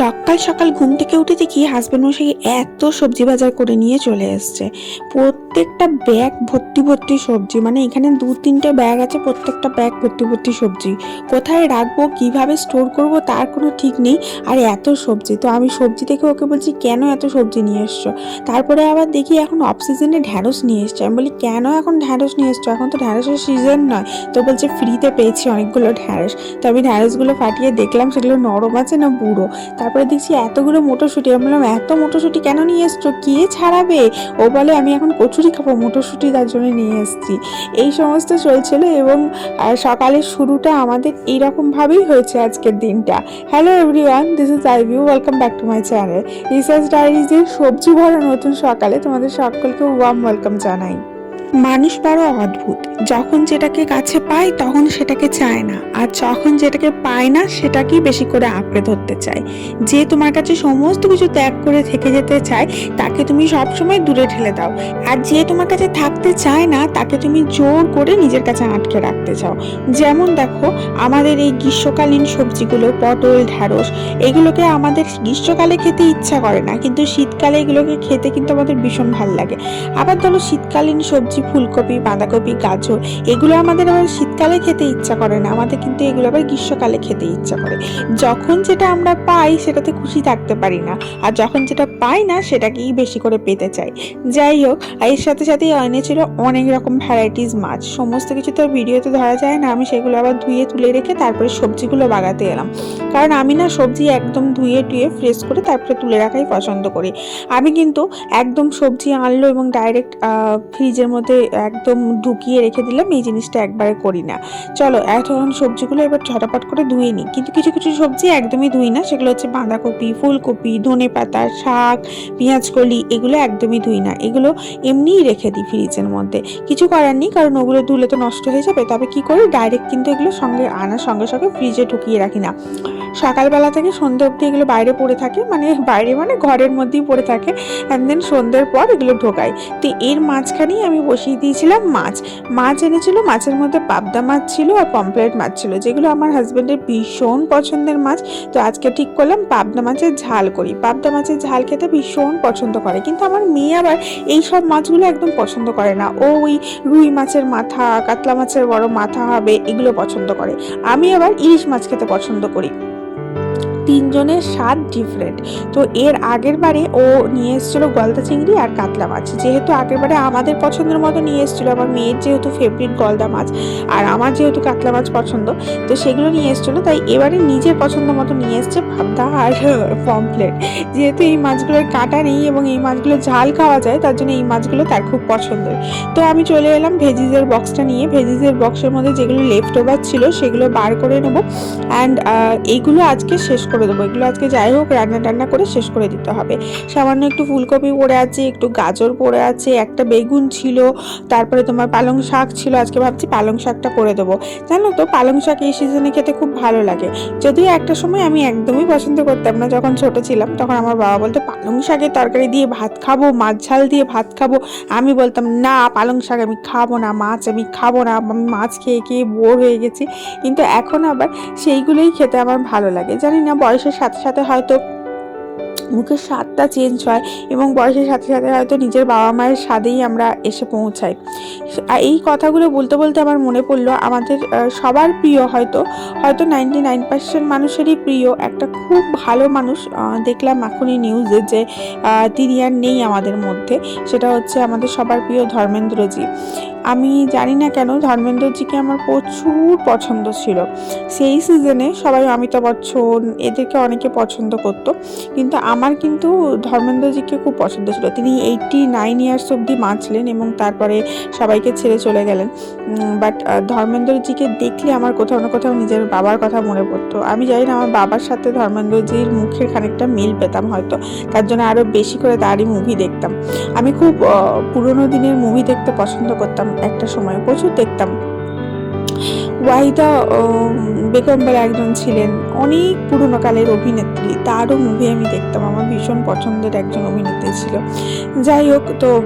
সকাল সকাল ঘুম থেকে উঠে দেখি হাজব্যান্ড মশাই এত সবজি বাজার করে নিয়ে চলে এসছে। প্রত্যেকটা ব্যাগ ভর্তি ভর্তি সবজি মানে এখানে দু তিনটে ব্যাগ আছে, প্রত্যেকটা ব্যাগ ভর্তি ভর্তি সবজি। কোথায় রাখব, কীভাবে স্টোর করব, তার কোনো ঠিক নেই। আর এত সবজি, তো আমি সবজি দেখে ওকে বলছি, কেন এত সবজি নিয়ে এসছো? তারপরে আবার দেখি এখন অফ ঢ্যাঁড়স নিয়ে এসছে। আমি বলি, কেন এখন ঢ্যাঁড়স নিয়ে এসছো? এখন তো ঢ্যাঁড়সের সিজন নয়। তো বলছে ফ্রিতে পেয়েছি অনেকগুলো ঢ্যাঁড়স। তো আমি ঢ্যাঁড়সগুলো ফাটিয়ে দেখলাম, সেগুলো নরম আছে না বুড়ো তারপরে দেখছি এতগুলো মোটরশুঁটি। আমি বললাম, এত মোটরশুঁটি কেন নিয়ে এসছো? কে ছাড়াবে? ও বলে, আমি এখন কচুরি খাব, মোটরশুঁটি তার জন্য নিয়ে এসেছি। এই সমস্ত চলছিল এবং সকালের শুরুটা আমাদের এইরকমভাবেই হয়েছে আজকের দিনটা। Hello everyone this is I view welcome back to my channel research ডায়েরিজের সবজি ভরা নতুন সকালে তোমাদের সকলকে ওয়াম ওয়েলকাম জানাই। মানুষ বড় অদ্ভুত। যখন যেটাকে কাছে পায়, তখন সেটাকে চায় না। আর যখন যেটাকে পায় না, সেটাকেই বেশি করে আঁকড়ে ধরতে চায়। যে তোমার কাছে সমস্ত কিছু ত্যাগ করে থেকে যেতে চায়, তাকে তুমি সবসময় দূরে ঠেলে দাও। আর যে তোমার কাছে থাকতে চায় না, তাকে তুমি জোর করে নিজের কাছে আটকে রাখতে চাও। যেমন দেখো, আমাদের এই গ্রীষ্মকালীন সবজিগুলো, পটল, ঢ্যাঁড়স, এগুলোকে আমাদের গ্রীষ্মকালে খেতে ইচ্ছা করে না। কিন্তু শীতকালে এগুলোকে খেতে কিন্তু আমাদের ভীষণ ভালো লাগে। আবার ধরো, শীতকালীন সবজি ফুলকপি, বাঁধাকপি, গাজর, এগুলো আমাদের আবার শীতকালে খেতে ইচ্ছা করে না। আমাদের কিন্তু এগুলো আবার গ্রীষ্মকালে খেতে ইচ্ছা করে। যখন যেটা আমরা পাই সেটাতে খুশি থাকতে পারি না। আর যখন যেটা পাই না, সেটাকেই বেশি করে পেতে চাই। যাই হোক এর সাথে সাথে এনেছিল অনেক রকম ভ্যারাইটিস মাছ। সমস্ত কিছু তো ভিডিওতে ধরা যায় না, আমি সেগুলো আবার ধুয়ে তুলে রেখে তারপরে সবজিগুলো বাগাতে এলাম। কারণ আমি না সবজি একদম ধুয়ে টুয়ে ফ্রেশ করে তারপরে তুলে রাখাই পছন্দ করি। আমি কিন্তু একদম সবজি আনলো এবং ডাইরেক্ট ফ্রিজের মধ্যে একদম ঢুকিয়ে রেখে দিলাম, এই জিনিসটা একবারে করি না। চলো, এখন সবজিগুলো এবার ঝটাপট করে ধুয়ে নিই। কিন্তু কিছু কিছু সবজি একদমই ধুই না, সেগুলো হচ্ছে বাঁধাকপি, ফুলকপি ধনে পাতা শাক পেঁয়াজ, কলি, এগুলো একদমই ধুই না। এগুলো এমনিই রেখে দিই ফ্রিজের মধ্যে। কিছু করার নেই, কারণ ওগুলো ধুলে তো নষ্ট হয়ে যাবে। তবে কি করি ডাইরেক্ট কিন্তু এগুলো সঙ্গে আনার সঙ্গে সঙ্গে ফ্রিজে ঢুকিয়ে রাখি না। সকালবেলা থেকে সন্ধ্যে অবধি এগুলো বাইরে পড়ে থাকে মানে বাইরে মানে ঘরের মধ্যেই পড়ে থাকে। অ্যান্ড দেন সন্ধ্যের পর এগুলো ঢোকাই। তো এর মাঝখানেই আমি বসিয়ে দিয়েছিলাম মাছ। মাছ এনেছিল, মাছের মধ্যে পাবদা মাছ ছিল আর পমপ্লেট মাছ ছিল, যেগুলো আমার হাজব্যান্ডের ভীষণ পছন্দের মাছ। তো আজকে ঠিক করলাম, পাবদা মাছের ঝাল করি। পাবদা মাছের ঝাল খেতে ভীষণ পছন্দ করে। কিন্তু আমার মেয়ে আবার এই সব মাছগুলো একদম পছন্দ করে না। ও ওই রুই মাছের মাথা, কাতলা মাছের বড় মাথা হবে, এগুলো পছন্দ করে। আমি আবার ইলিশ মাছ খেতে পছন্দ করি। তিনজনের স্বাদ ডিফারেন্ট তো এর আগের বারে ও নিয়ে এসেছিল গলদা চিংড়ি আর কাতলা মাছ। যেহেতু আগের বারে আমাদের পছন্দের মতো নিয়ে এসেছিল, আমার মেয়ের যেহেতু ফেভারিট গলদা মাছ আর আমার যেহেতু কাতলা মাছ পছন্দ, তো সেগুলো নিয়ে এসেছিল, তাই এবারে নিজের পছন্দ মতো নিয়ে এসছে ভাবদা আর পমপ্লেট যেহেতু এই মাছগুলোর কাটা নেই এবং এই মাছগুলো ঝাল খাওয়া যায়, তার জন্য এই মাছগুলো তার খুব পছন্দের। তো আমি চলে এলাম ভেজিজের বক্সটা নিয়ে। ভেজিজের বক্সের মধ্যে যেগুলো লেফট ওভার ছিল, সেগুলো বার করে নেব। অ্যান্ড এইগুলো আজকে শেষ করে দেবো। এগুলো আজকে যাই হোক, রান্না টান্না করে শেষ করে দিতে হবে। সামান্য একটু ফুলকপি পড়ে আছে, একটু গাজর পড়ে আছে, একটা বেগুন ছিল, তারপরে তোমার পালং শাক ছিল, আজকে ভাবছি পালং শাকটা করে দেবো। জানো তো, পালং শাক এই সিজনে খেতে খুব ভালো লাগে। যদিও একটা সময় আমি একদমই পছন্দ করতাম না, যখন ছোট ছিলাম, তখন আমার বাবা বলতো, পালং শাকের তরকারি দিয়ে ভাত খাব, মাছ ঝাল দিয়ে ভাত খাব। আমি বলতাম, না, পালং শাক আমি খাব না, মাছ আমি খাব না, আমি মাছ খেয়ে খেয়ে বোর হয়ে গেছি। কিন্তু এখন আবার সেইগুলোই খেতে আমার ভালো লাগে। জানি না বয়সের সাথে সাথে হয়তো মুখের স্বাদটা চেঞ্জ হয় এবং বয়সের সাথে সাথে হয়তো নিজের বাবা মায়ের স্বাদেই আমরা এসে পৌঁছাই। এই কথাগুলো বলতে বলতে আমার মনে পড়ল, আমাদের সবার প্রিয় হয়তো হয়তো নাইনটি নাইন পার্সেন্ট মানুষেরই প্রিয় একটা খুব ভালো মানুষ দেখলাম এখনই নিউজে যে তিনি আর নেই আমাদের মধ্যে। সেটা হচ্ছে আমাদের সবার প্রিয় ধর্মেন্দ্রজি। আমি জানি না কেন ধর্মেন্দ্রজিকে আমার প্রচুর পছন্দ ছিল। সেই সিজনে সবাই অমিতাভ বচ্চন এদেরকে অনেকে পছন্দ করতো, কিন্তু আমার কিন্তু ধর্মেন্দ্রজিকে খুব পছন্দ ছিল। তিনি এইটটি নাইন ইয়ার্স অবধি বাঁচলেন এবং তারপরে সবাইকে ছেড়ে চলে গেলেন। বাট ধর্মেন্দ্রজিকে দেখলে আমার কোথাও না কোথাও নিজের বাবার কথা মনে পড়তো। আমি জানি না, আমার বাবার সাথে ধর্মেন্দ্রজির মুখের খানিকটা মিল পেতাম হয়তো, তার জন্য আরও বেশি করে তারই মুভি দেখতাম। আমি খুব পুরোনো দিনের মুভি দেখতে পছন্দ করতাম একটা সময় প্রচুর দেখতাম। ওয়াহিদা বেগম একজন ছিলেন, অনেক পুরনো কালের অভিনেত্রী। তারও মুভি আমি দেখতাম, আমার ভীষণ পছন্দের একজন অভিনেত্রী ছিল। যাই হোক, তো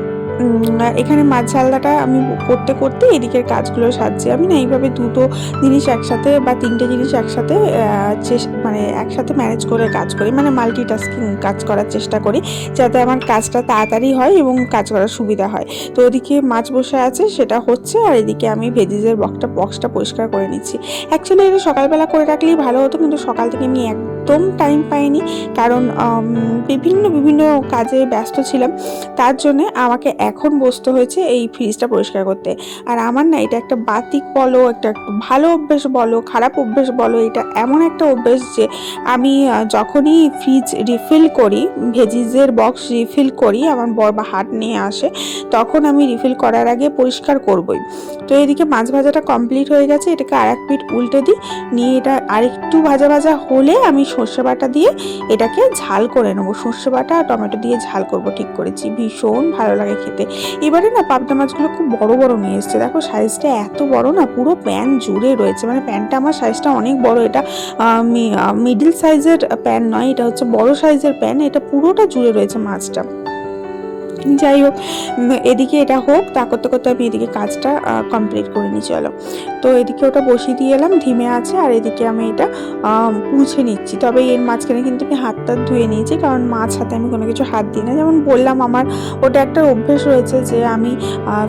এখানে মাছ ঝালদাটা আমি করতে করতে এদিকের কাজগুলো সারছি। আমি না এইভাবে দুটো জিনিস একসাথে বা তিনটে জিনিস একসাথে মানে একসাথে ম্যানেজ করে কাজ করি মানে মাল্টিটাস্কিং কাজ করার চেষ্টা করি, যাতে আমার কাজটা তাড়াতাড়ি হয় এবং কাজ করার সুবিধা হয়। তো ওদিকে মাছ বসে আছে, সেটা হচ্ছে, আর এদিকে আমি ভেজিজের বক্সটা বক্সটা পরিষ্কার করে নিচ্ছি। অ্যাকচুয়ালি এটা সকালবেলা করে রাখলেই ভালো হতো, কিন্তু সকাল থেকে আমি এক একদম টাইম পাইনি, কারণ বিভিন্ন বিভিন্ন কাজে ব্যস্ত ছিলাম। তার জন্য আমাকে এখন বসতে হয়েছে এই ফ্রিজটা পরিষ্কার করতে। আর আমার না এটা একটা বাতিক বলো, একটা ভালো অভ্যেস বলো, খারাপ অভ্যেস বলো, এটা এমন একটা অভ্যেস যে আমি যখনই ফ্রিজ রিফিল করি ভেজিজের বক্স রিফিল করি, আমার বর বা হাট নিয়ে আসে, তখন আমি রিফিল করার আগে পরিষ্কার করবই। তো এদিকে মাছ ভাজাটা কমপ্লিট হয়ে গেছে, এটাকে আর এক পিঠ উল্টে দিই, নিয়ে এটা আরেকটু ভাজা ভাজা হলে আমি সর্ষে বাটা দিয়ে এটাকে ঝাল করে নেব। সর্ষে বাটা টমেটো দিয়ে ঝাল করব ঠিক করেছি। ভীষণ ভালো লাগে খেতে। এবারে না পাবদা মাছগুলো খুব বড় বড় নিয়ে এসছে। দেখো সাইজটা এত বড় না, পুরো প্যান জুড়ে রয়েছে। মানে প্যানটা আমার সাইজটা অনেক বড়। এটা মিডিল সাইজের প্যান নয়, এটা হচ্ছে বড় সাইজের প্যান এটা পুরোটা জুড়ে রয়েছে মাছটা। যাই হোক এদিকে এটা হোক, তা করতে করতে আমি এদিকে কাজটা কমপ্লিট করে নিই, চলো। তো এদিকে ওটা বসিয়ে দিয়ে এলাম ধিমে আছে, আর এদিকে আমি এটা মুছে নিচ্ছি। তবে এর মাঝখানে কিন্তু আমি হাত টাত ধুয়ে নিয়েছি, কারণ মাছ হাতে আমি কোনো কিছু হাত দিই না। যেমন বললাম, আমার ওটা একটা অভ্যেস রয়েছে যে আমি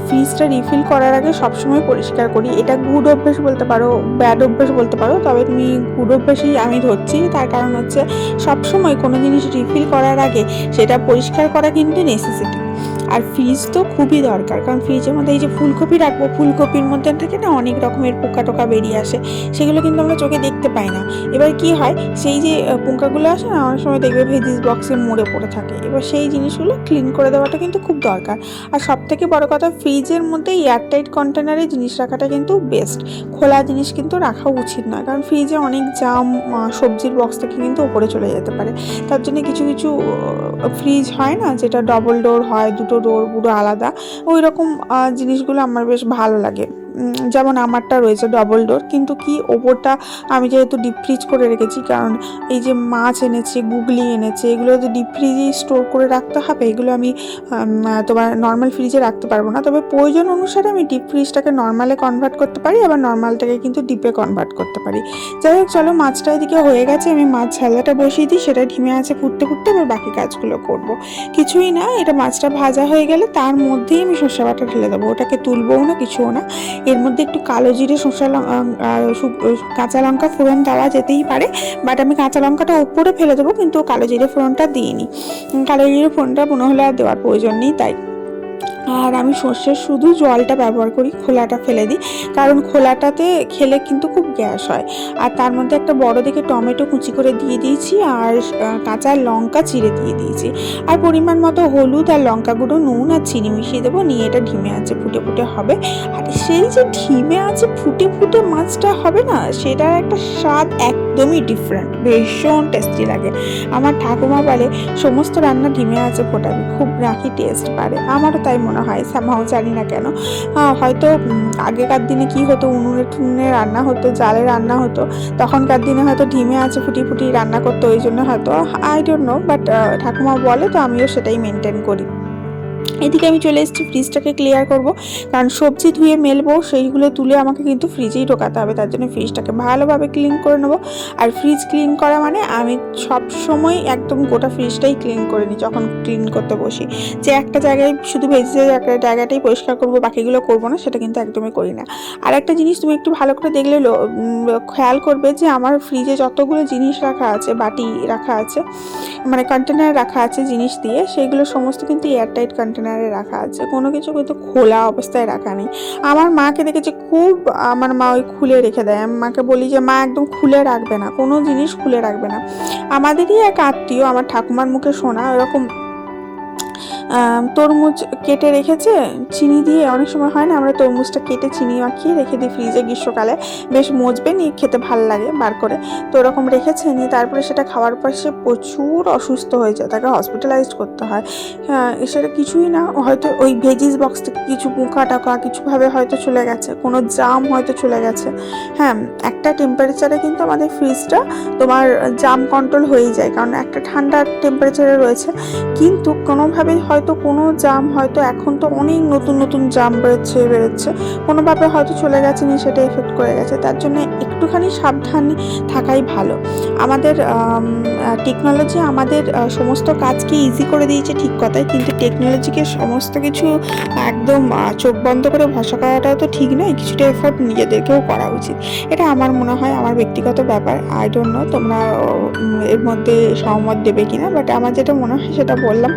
ফ্রিজটা রিফিল করার আগে সবসময় পরিষ্কার করি। এটা গুড অভ্যেস বলতে পারো ব্যাড অভ্যেস বলতে পারো, তবে তুমি গুড অভ্যেসই আমি ধরছি। তার কারণ হচ্ছে, সবসময় কোনো জিনিস রিফিল করার আগে সেটা পরিষ্কার করা কিন্তু নেসেসিটি আর ফ্রিজ তো খুবই দরকার। কারণ ফ্রিজের মধ্যে এই যে ফুলকপি রাখব, ফুলকপির মধ্যে থেকে না অনেক রকমের পোকা টোকা বেরিয়ে আসে। সেগুলো কিন্তু আমরা চোখে দেখতে পাই না। এবার কি হয়, সেই যে পোকাগুলো আসে না, অনেক সময় দেখবে ভেজিস বক্সে মরে পড়ে থাকে। এবার সেই জিনিসগুলো ক্লিন করে দেওয়াটা কিন্তু খুব দরকার। আর সব থেকে বড় কথা ফ্রিজের মধ্যে এয়ারটাইট কন্টেনারে জিনিস রাখাটা কিন্তু বেস্ট খোলা জিনিস কিন্তু রাখা উচিত নয়। কারণ ফ্রিজে অনেক জাম সবজির বক্স থেকে কিন্তু ওপরে চলে যেতে পারে। তার জন্য কিছু কিছু ফ্রিজ হয় না, যেটা ডবল ডোর হয়, দুটো ডোর পুরো আলাদা। ওই রকম জিনিসগুলো আমার বেশ ভালো লাগে। যেমন আমারটা রয়েছে ডবল ডোর কিন্তু কি ওপরটা আমি যেহেতু ডিপ ফ্রিজ করে রেখেছি, কারণ এই যে মাছ এনেছে, গুগলি এনেছে, এগুলো তো ডিপ ফ্রিজেই স্টোর করে রাখতে হবে, এগুলো আমি তোমার নর্মাল ফ্রিজে রাখতে পারব না। তবে প্রয়োজন অনুসারে আমি ডিপ ফ্রিজটাকে নর্মালে কনভার্ট করতে পারি, আবার নর্মালটাকে কিন্তু ডিপে কনভার্ট করতে পারি। যাই হোক, চলো মাছটা এদিকে হয়ে গেছে, আমি মাছ ঝালাটা বসিয়ে দিই, সেটা ঢিমে আছে ফুটতে ফুটতে, এবার বাকি কাজগুলো করব। কিছুই না, এটা মাছটা ভাজা হয়ে গেলে তার মধ্যেই আমি সর্ষে বাটা ঢেলে দেবো, ওটাকে তুলবও না, কিছুও না। এর মধ্যে একটু কালো জিরে, শসা কাঁচা লঙ্কা ফোড়ন দেওয়া যেতেই পারে বাট আমি কাঁচা লঙ্কাটা ওপরে ফেলে দেবো, কিন্তু কালো জিরে ফোড়নটা দিইনি। কালো জিরে ফোড়নটা মনে হলে আর দেওয়ার প্রয়োজন নেই, তাই। আর আমি সর্ষের শুধু জলটা ব্যবহার করি, খোলাটা ফেলে দিই। কারণ খোলাটাতে খেলে কিন্তু খুব গ্যাস হয়। আর তার মধ্যে একটা বড় দেখে টমেটো কুচি করে দিয়ে দিয়েছি আর কাঁচা লঙ্কা চিড়ে দিয়ে দিয়েছি। আর পরিমাণ মতো হলুদ আর লঙ্কা গুঁড়ো, নুন আর চিনি মিশিয়ে দেবো, নিয়ে এটা ঢিমে আছে, ফুটে ফুটে হবে। আর সেই যে ঢিমে আছে, ফুটে ফুটে মাছটা হবে না, সেটার একটা স্বাদ একদমই ডিফারেন্ট ভীষণ টেস্টি লাগে। আমার ঠাকুমা বলে, সমস্ত রান্না ঢিমে আছে ফোটাবি, খুব রাখি টেস্ট পারে আমারও তাই মনে হয় স্যামহাও জানি না কেন। আহ, হয়তো আগেকার দিনে কি হতো উনুনে টুনে রান্না হতো জালে রান্না হতো তখনকার দিনে হয়তো ঢিমে আছে ফুটি ফুটি রান্না করতো ওই জন্য হয়তো আই ডোন্ট নো বাট ঠাকুমা বলে তো আমিও সেটাই মেনটেন করি। এদিকে আমি চলে এসেছি ফ্রিজটাকে ক্লিয়ার করব। কারণ সবজি ধুয়ে মেলবো, সেইগুলো তুলে আমাকে কিন্তু ফ্রিজেই ঢোকাতে হবে। তার জন্য ফ্রিজটাকে ভালোভাবে ক্লিন করে নেব। আর ফ্রিজ ক্লিন করা মানে আমি সব সময় একদম গোটা ফ্রিজটাই ক্লিন করে নিই, যখন ক্লিন করতে বসি। যে একটা জায়গায় শুধু ভেজে একটা জায়গাটাই পরিষ্কার করব, বাকিগুলো করব না, সেটা কিন্তু একদমই করি না। আর একটা জিনিস তুমি একটু ভালো করে দেখলে খেয়াল করবে যে আমার ফ্রিজে যতগুলো জিনিস রাখা আছে, বাটি রাখা আছে মানে কন্টেনার রাখা আছে জিনিস দিয়ে সেগুলো সমস্ত কিন্তু এয়ারটাইট কন্টেনারে রাখা আছে। কোনো কিছু কিন্তু খোলা অবস্থায় রাখা নেই। আমার মাকে দেখেছি খুব আমার মা ওই খুলে রেখে দেয়। আমি মাকে বলি যে মা একদম খুলে রাখবে না। কোনো জিনিস খুলে রাখবে না। আমাদেরই এক আত্মীয় আমার ঠাকুমার মুখে শোনা এরকম আম, তরমুজ কেটে রেখেছে, চিনি দিয়ে, অনেক সময় হয় না, আমরা তরমুজটা কেটে চিনি মাখিয়ে রেখে দিই ফ্রিজে গ্রীষ্মকালে। বেশ মজবে, নিয়ে খেতে ভালো লাগে বার করে। তো ওরকম রেখেছে, নিয়ে তারপরে সেটা খাওয়ার পর সে প্রচুর অসুস্থ হয়ে যায়, তাকে হসপিটালাইজড করতে হয়। হ্যাঁ সেটা কিছুই না, হয়তো ওই ভেজিস বক্স থেকে কিছু পোকা টাকা কিছুভাবে হয়তো চলে গেছে, কোনো জাম হয়তো চলে গেছে। হ্যাঁ একটা টেম্পারেচারে কিন্তু আমাদের ফ্রিজটা তোমার জাম কন্ট্রোল হয়েই যায়, কারণ একটা ঠান্ডা টেম্পারেচারে রয়েছে। কিন্তু কোনোভাবেই হয়তো হয়তো কোনো জাম হয়তো এখন তো অনেক নতুন নতুন জাম বেরোচ্ছে বেরোচ্ছে কোনোভাবে হয়তো চলে গেছে নি, সেটা এফেক্ট করে গেছে। তার জন্য একটুখানি সাবধান থাকাই ভালো। আমাদের টেকনোলজি আমাদের সমস্ত কাজকে ইজি করে দিয়েছে ঠিক কথাই, কিন্তু টেকনোলজিকে সমস্ত কিছু একদম চোখ বন্ধ করে ভরসা করাটাও তো ঠিক নয়, কিছুটা এফোর্ট নিজেদেরকেও করা উচিত। এটা আমার মনে হয় আমার ব্যক্তিগত ব্যাপার আই ডোন্ট নো তোমরা এর মধ্যে সহমত দেবে কিনা বাট আমার যেটা মনে হয় সেটা বললাম।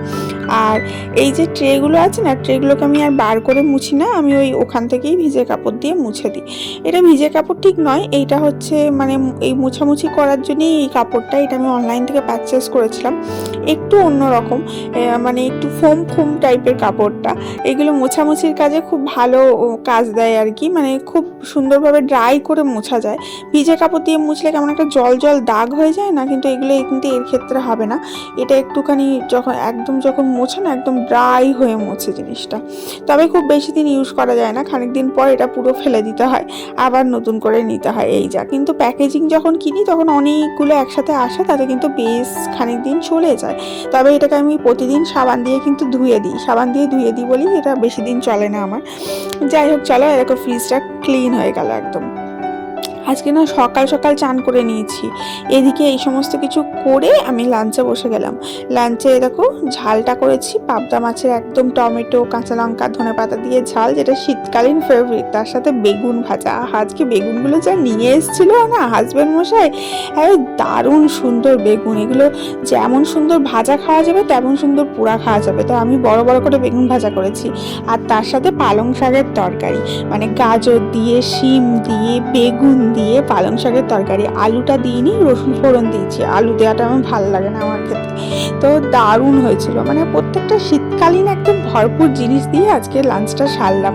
আর এই যে ট্রেগুলো আছে না, ট্রেগুলোকে আমি আর বার করে মুছি না, আমি ওই ওখান থেকেই ভিজে কাপড় দিয়ে মুছে দিই। এটা ভিজে কাপড় ঠিক নয়, এইটা হচ্ছে মানে এই মোছামুছি করার জন্যই এই কাপড়টা, এটা আমি অনলাইন থেকে পারচেস করেছিলাম। একটু অন্যরকম মানে একটু ফোম ফোম টাইপের কাপড়টা। এগুলো মোছামুছির কাজে খুব ভালো কাজ দেয় আর কি মানে খুব সুন্দরভাবে ড্রাই করে মোছা যায়। ভিজে কাপড় দিয়ে মুছলে কেমন একটা জল জল দাগ হয়ে যায় না, কিন্তু এগুলো কিন্তু এর ক্ষেত্রে হবে না। এটা একটুখানি যখন, একদম যখন মোছে না একদম ড্রাই হয়ে মোছে জিনিসটা। তবে খুব বেশি দিন ইউজ করা যায় না খানিক দিন পর এটা পুরো ফেলে দিতে হয়, আবার নতুন করে নিতে হয়, এই যা। কিন্তু প্যাকেজিং যখন কিনি, তখন অনেকগুলো একসাথে আসে, তাতে কিন্তু বেশ খানিক দিন চলে যায়। তবে এটাকে আমি প্রতিদিন সাবান দিয়ে কিন্তু ধুয়ে দিই। সাবান দিয়ে ধুয়ে দিই বলেই এটা বেশি দিন চলে না আমার। যাই হোক, চলো, এরকম ফ্রিজটা ক্লিন হয়ে গেল একদম। আজকে না সকাল সকাল চান করে নিয়েছি। এদিকে এই সমস্ত কিছু করে আমি লাঞ্চে বসে গেলাম। লাঞ্চে দেখো ঝালটা করেছি, পাবদা মাছের একদম টমেটো, কাঁচা লঙ্কা, ধনে পাতা দিয়ে ঝাল, যেটা শীতকালীন ফেভারিট তার সাথে বেগুন ভাজা। আজকে বেগুনগুলো যা নিয়ে এসেছিল না হাজব্যান্ড মশাই? আরে দারুণ সুন্দর বেগুন। এগুলো যেমন সুন্দর ভাজা খাওয়া যাবে, তেমন সুন্দর পোড়া খাওয়া যাবে। তো আমি বড় বড় করে বেগুন ভাজা করেছি। আর তার সাথে পালং শাকের তরকারি। মানে গাজর দিয়ে, শিম দিয়ে, বেগুন দিয়ে পালং শাকের তরকারি, আলুটা দিইনি রসুন ফোড়ন দিয়েছি। আলু দেওয়াটা আমার ভালো লাগে না আমার ক্ষেত্রে তো দারুণ হয়েছিল। মানে প্রত্যেকটা শীতকালীন একদম ভরপুর জিনিস দিয়ে আজকে লাঞ্চটা সারলাম।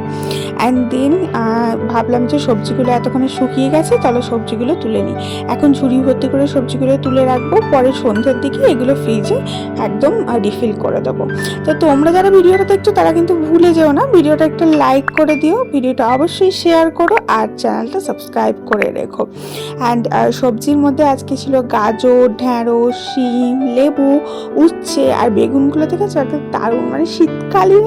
অ্যান্ড দেন ভাবলাম যে সবজিগুলো এতক্ষণে শুকিয়ে গেছে, তাহলে সবজিগুলো তুলে নিই। এখন ঝুড়ি ভর্তি করে সবজিগুলো তুলে রাখব। পরে সন্ধ্যের দিকে এগুলো ফ্রিজে একদম রিফিল করে দেবো। তো তোমরা যারা ভিডিওটা দেখছ, তারা কিন্তু ভুলে যেও না। ভিডিওটা একটা লাইক করে দিও। ভিডিওটা অবশ্যই শেয়ার করো আর চ্যানেলটা সাবস্ক্রাইব করে রেখো। অ্যান্ড সবজির মধ্যে আজকে ছিল গাজর, ঢ্যাঁড়স, শিম, লেবু, উচ্ছে আর বেগুনগুলো থেকে একটা দারুণ। মানে শীতকালে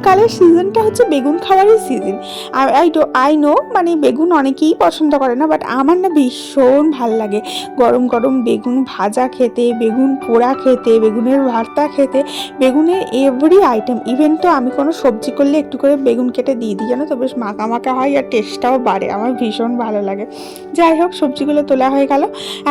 শীতকালের সিজনটা হচ্ছে বেগুন খাওয়ারই সিজন আর আই ডো আই নো মানে বেগুন অনেকেই পছন্দ করে না বাট আমার না ভীষণ ভালো লাগে। গরম গরম বেগুন ভাজা খেতে, বেগুন পোড়া খেতে, বেগুনের ভর্তা খেতে, বেগুনের এভরি আইটেম ইভেন তো আমি কোনো সবজি করলে একটু করে বেগুন কেটে দিয়ে দিই, জানো তো? বেশ মাখা মাখা হয় আর টেস্টটাও বাড়ে, আমার ভীষণ ভালো লাগে। যাই হোক, সবজিগুলো তোলা হয়ে গেল।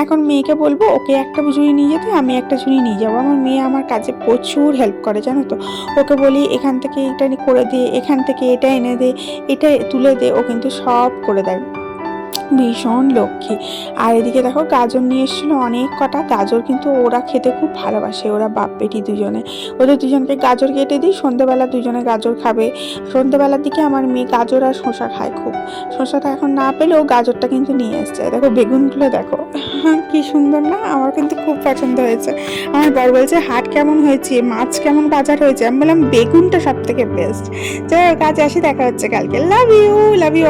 এখন মেয়েকে বলব, ওকে একটা ঝুড়ি নিয়ে যেতে, আমি একটা ঝুড়ি নিয়ে যাব। আমার মেয়ে আমার কাজে প্রচুর হেল্প করে, জানো তো? ওকে বলি, এখান থেকে এটা করে দে, এখান থেকে এটা এনে দে, এটা তুলে দে, ও কিন্তু সব করে দেয়। ভীষণ লক্ষ্মী। আর এদিকে দেখো গাজর নিয়ে এসেছিল অনেক কটা। গাজর কিন্তু ওরা খেতে খুব ভালোবাসে, ওরা বাপ বেটি দুজনে। ওদের দুজনকে গাজর কেটে দিই সন্ধেবেলা দুজনে গাজর খাবে। সন্ধেবেলার দিকে আমার মেয়ে গাজর আর শসা খায় খুব। শসাটা এখন না পেলেও গাজরটা কিন্তু নিয়ে এসছে। দেখো বেগুনগুলো দেখো, কি সুন্দর না? আমার কিন্তু খুব পছন্দ হয়েছে। আমার বর বলছে, হাট কেমন হয়েছে? মাছ কেমন বাজার হয়েছে? আমি বললাম, বেগুনটা সব থেকে বেস্ট যাই হোক কাজে আসি, দেখা হচ্ছে কালকে। Love you love you